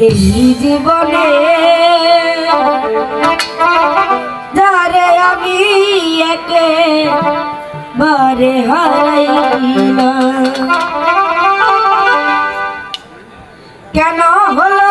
এই জীবনে ধরে আমি একে বারে হারাইলা কেন হলো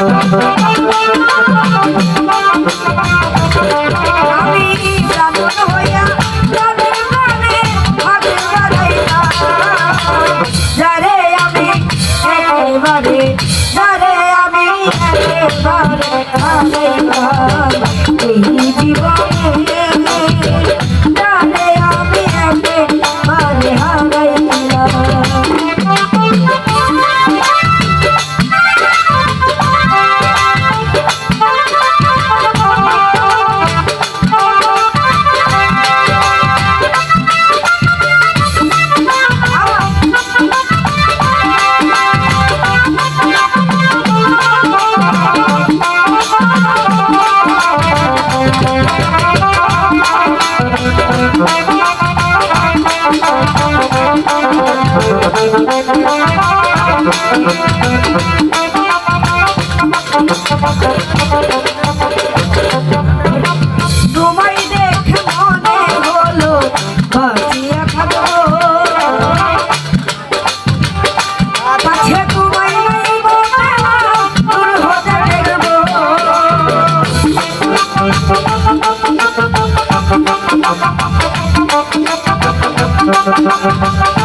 Thank you. তোমায় দেখে মনে হলো বাঁচিয়ে থাকো Thank you.